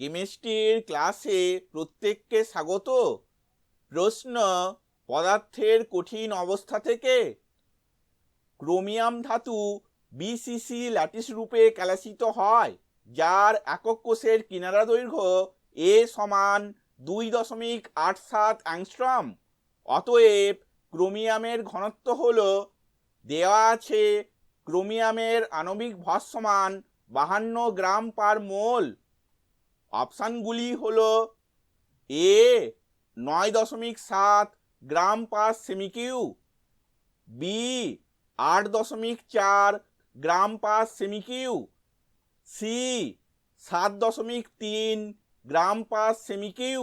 কেমিস্ট্রির ক্লাসে প্রত্যেককে স্বাগত। প্রশ্ন, পদার্থের কঠিন অবস্থা থেকে? ক্রোমিয়াম ধাতু বিসিসি ল্যাটিস রূপে ক্যালাসিত হয়, যার একক কোষের কিনারা দৈর্ঘ্য এ সমান দুই দশমিক আট সাত অ্যাংস্ট্রম অতএব ক্রোমিয়ামের ঘনত্ব হল দেওয়া আছে ক্রোমিয়ামের আণবিক ভর সমান বাহান্ন গ্রাম পার মোল। অপশানগুলি হল এ, নয় দশমিক সাত গ্রাম পার সেমিকিউ, বি, আট দশমিক চার গ্রাম পার সেমিকিউ, সি, সাত দশমিক তিন গ্রাম পার সেমিকিউ,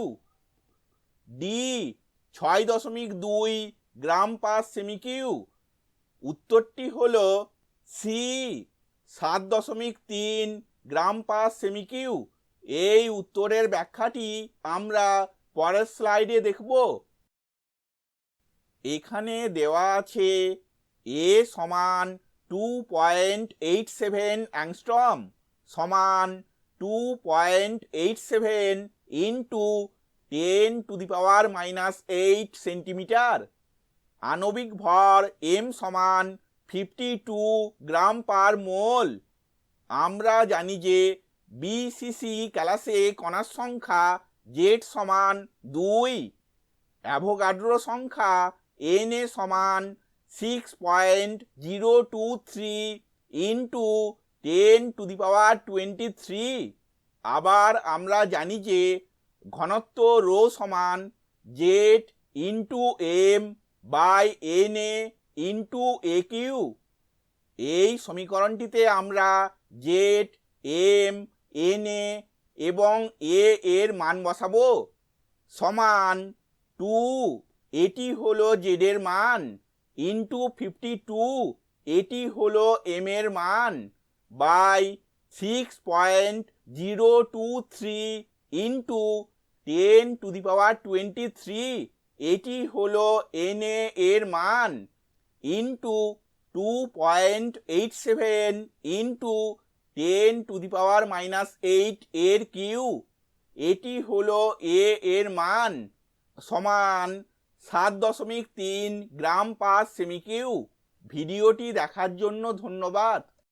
ডি, ছয় দশমিক দুই গ্রাম পার সেমিকিউ। উত্তরটি হল সি, সাত দশমিক তিন গ্রাম পার সেমিকিউ। এই উত্তরের ব্যাখ্যাটি আমরা পরের স্লাইডে দেখব। এখানে দেওয়া আছে এ সমান two point eight seven angstrom সমান two point eight seven into ten to the power minus eight centimetre আণবিক ভর এম সমান fifty two gram per mole আমরা জানি যে বিসিসি ক্যালাসে কণার সংখ্যা জেড সমান দুই। অ্যাভোগাড্রো সংখ্যা এন এ সমান six point zero two three into ten to the power twenty three আবার আমরা জানি যে ঘনত্ব রো সমান Z into M by N A into A cube এই সমীকরণটিতে আমরা জেড এম এন এ এবং এ এর মান বসাবো? সমান টু। এটি হলো জেডের মান ইন্টু ফিফটি টু। এটি হলো এম এর মান by six point zero two three into ten to the power twenty three. এটি হলো এন এর মান into two point eight seven into ten to the power minus eight এর কিউ। এটি হলো এ এর মান সমান সাত দশমিক তিন গ্রাম পার সেমিকিউ ভিডিওটি দেখার জন্য ধন্যবাদ।